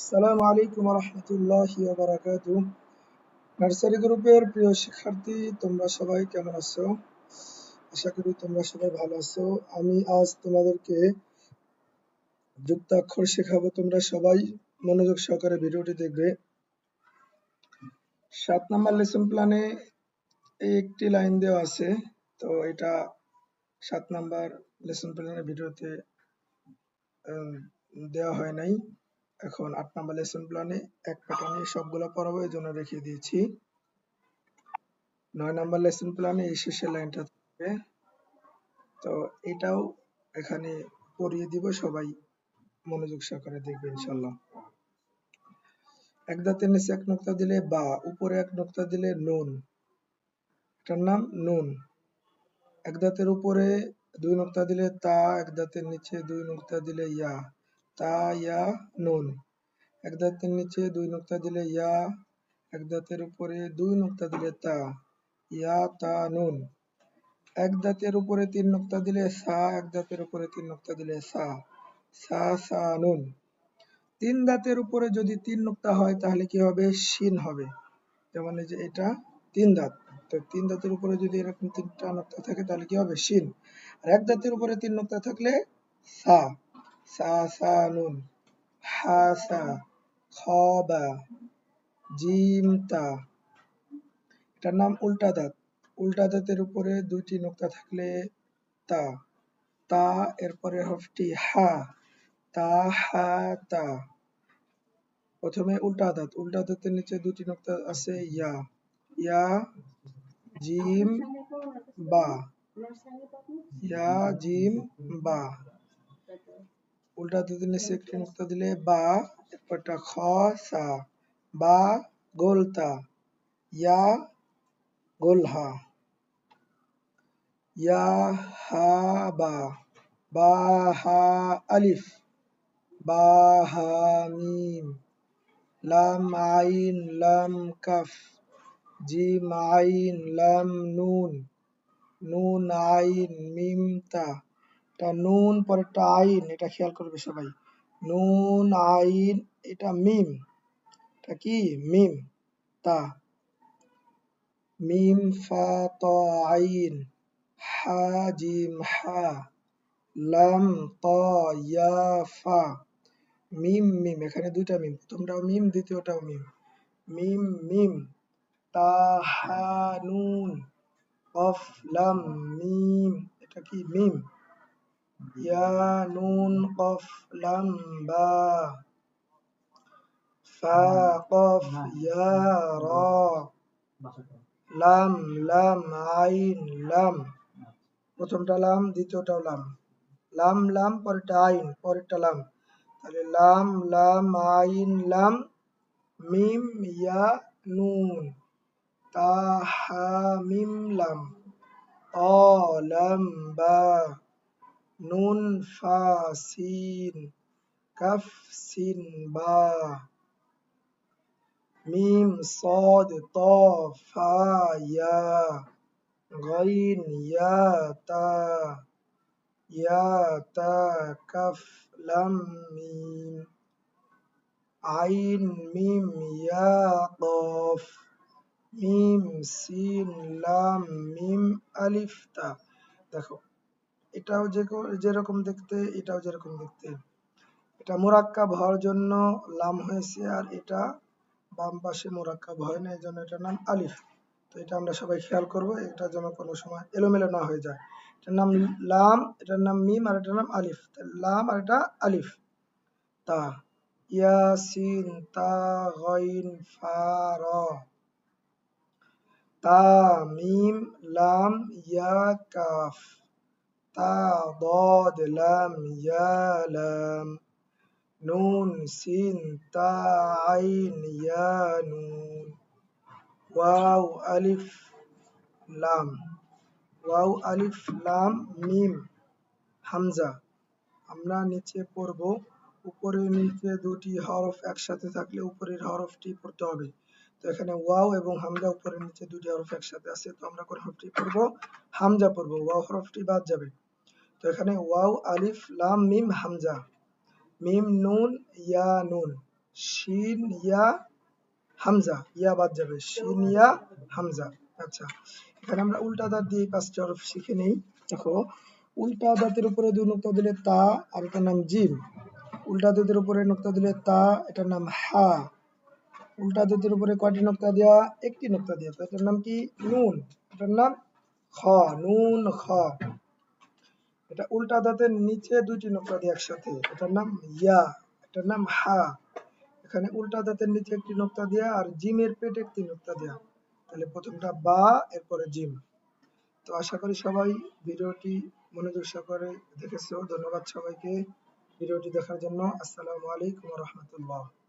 আলাইকুম নার্সারি গ্রুপের প্রিয় শিক্ষার্থী, তোমরা সবাই কেমন আছো? আশা করি তোমরা সবাই ভালো আছো। আমি আজ তোমাদেরকে যুক্তাক্ষর শেখাবো। তোমরা সবাই মনোযোগ সহকারে ভিডিওটি দেখবে। সাত নাম্বার লেসন প্ল্যানে একটি লাইন দেওয়া আছে। তো এটা সাত নাম্বার লেসন প্ল্যানের ভিডিওতে দেওয়া হয় নাই। এখন আট নাম্বার লেসন প্ল্যানে এক প্যাটার্নে সবগুলো পড়াবো, এই জন্য রেখে দিয়েছি। নয় নাম্বার লেসন প্ল্যানে এই শেষের লাইনটা থাকবে। তো এটাও এখানে পড়িয়ে দিব, সবাই মনোযোগ সহকারে দেখবে ইনশাল্লাহ এক দাঁতের নিচে এক নোক্তা দিলে বা, উপরে এক নোক্তা দিলে নুন। এটার নাম নুন। এক দাঁতের উপরে দুই নোক্তা দিলে তা, এক দাঁতের নিচে দুই নোক্তা দিলে ইয়া। তা, ইয়া, নুন। এক দাঁতের নিচে দুই নোক্তা দিলে ইয়া, এক দাঁতের উপরে দুই নোক্তা দিলে তা, ইয়া, তা, নুন। এক দাঁতের উপরে তিন নোক্তা দিলে সা, এক দাঁতের উপরে তিন নোক্তা দিলে সা সা সা, নুন। তিন দাঁতের উপরে যদি তিন নোক্তা হয়, তাহলে কি হবে? শিন হবে। যেমন এই যে এটা, তিন দাঁত। তো তিন দাঁতের উপরে যদি এরকম তিনটা নোক্তা থাকে, তাহলে কি হবে? শিন। আর এক দাঁতের উপরে তিন নোক্তা থাকলে সা। সা সা নুন হা সা খ বা জিম তা এটার নাম উল্টা দাঁত। উল্টা দাঁতের উপরে দুইটি নোক্তা থাকলে তা। তা, এরপরে হরফটি হা। তা হা, তা। প্রথমে উল্টা দাঁত। উল্টা দাঁতের নিচে দুটি নোক্তা আছে, ইয়া। ইয়া, জিম, বা। ইয়া, জিম, বা। উল্টা দাঁতের নিচে একটি নোক্তা দিলে বা এরপরটা খ সা বা গোলতা ইয়া গোলহা ইয়া হা বা বা হা আলিফ। বা হা মিম। লাম আইন লাম কাফ। জিম আইন লাম নুন। নুন আইন মিম তা। এটা নুন, পরেরটা আইন, এটা খেয়াল করবে সবাই। নুন, আইন, এটা মিম। এটা কি? মিম। তা মিম, ফা, ত, আইন। হা, জিম, হা। লাম, ত, ইয়া, ফা। মিম মিম, এখানে দুইটা মিম। প্রথমটাও মিম, দ্বিতীয়টাও মিম। মিম মিম। তা, হা, নুন। কফ লাম, মিম। এটা কি? মিম। ইয়া নুন কফ লাম বা ফা কফ ইয়া রা লাম লাম আইন লাম প্রথমটা লাম দ্বিতীয়টাও লাম লাম লাম পরেরটা আইন পরেরটা লাম তাহলে লাম লাম আইন লাম মিম ইয়া নুন তা হা মিম লাম অ লাম বা نون فا سين كف سين با. ميم صاد طا فا يا. غين يا تا. يا تا كف لم ميم. عين ميم يا قاف. ميم سين لام ميم ألف تا. دخل. এটাও যেরকম দেখতে, এটাও যেরকম দেখতে। এটা মোরাক্কাব হওয়ার জন্য লাম হয়েছে, আর এটা বাম পাশে মোরাক্কাব হয় না এই জন্য এটার নাম আলিফ। তো এটা আমরা সবাই খেয়াল করব, এটা যেন কোনো সময় এলোমেলো না হয়ে যায়। এটার নাম লাম, এটার নাম মিম, আর এটার নাম আলিফ। লাম আর এটা আলিফ। তা, ইয়াসিন, তা, গাইন, ফা তা, মিম, লাম, ইয়া, কাফ। তা ضاد লাম ইয়া লাম নুন সিন তা আইন ইয়া নুন ওয়াও আলিফ লাম ওয়াও আলিফ লাম মিম হামজা আমরা নিচে পড়ব উপরে নিচে দুটি হরফ একসাথে থাকলে উপরের হরফটি পড়তে হবে তো এখানে ওয়াও এবং হামজা উপরে নিচে দুটি হরফ একসাথে আছে, তো আমরা কোন হরফটি পড়ব, হামজা পড়ব, ওয়াও হরফটি বাদ যাবে। তো এখানে ওয়াও, আলিফ, লাম, মিম, হামজা। মিম, নুন, ইয়া, নুন। শিন, ইয়া, হামজা। ইয়া বাদ যাবে, শিন, ইয়া, হামজা। আচ্ছা এখানে আমরা উল্টা দাঁত দিয়ে পাঁচটা হরফ শিখে নেই। দেখো, উল্টা দাঁতের উপরে দুই নোক্তা দিলে তা আর এটার নাম জিম উল্টা দাঁতের উপরে নোক্তা দিলে তা, এটার নাম হা। উল্টা দাঁতের উপরে কয়টি নোক্তা দেওয়া? একটি নোক্তা দেওয়া। তো এটার নাম কি? নুন। এটার নাম খ। নুন, খ। এটা উল্টা দাঁতের নিচে দুইটি নোক্তা দিয়ে একসাথে। এটার নাম ইয়া। এটার নাম হা। এখানে উল্টা দাঁতের নিচে একটি নোক্তা দেয়া আর জিমের পেটে একটি নোক্তা দেয়া। তাহলে প্রথমটা বা, এরপরে জিম। তো আশা করি সবাই ভিডিওটি মনোযোগ সহকারে দেখেছ। ধন্যবাদ সবাইকে ভিডিওটি দেখার জন্য। আসসালামু আলাইকুম রহমতুল্লাহ।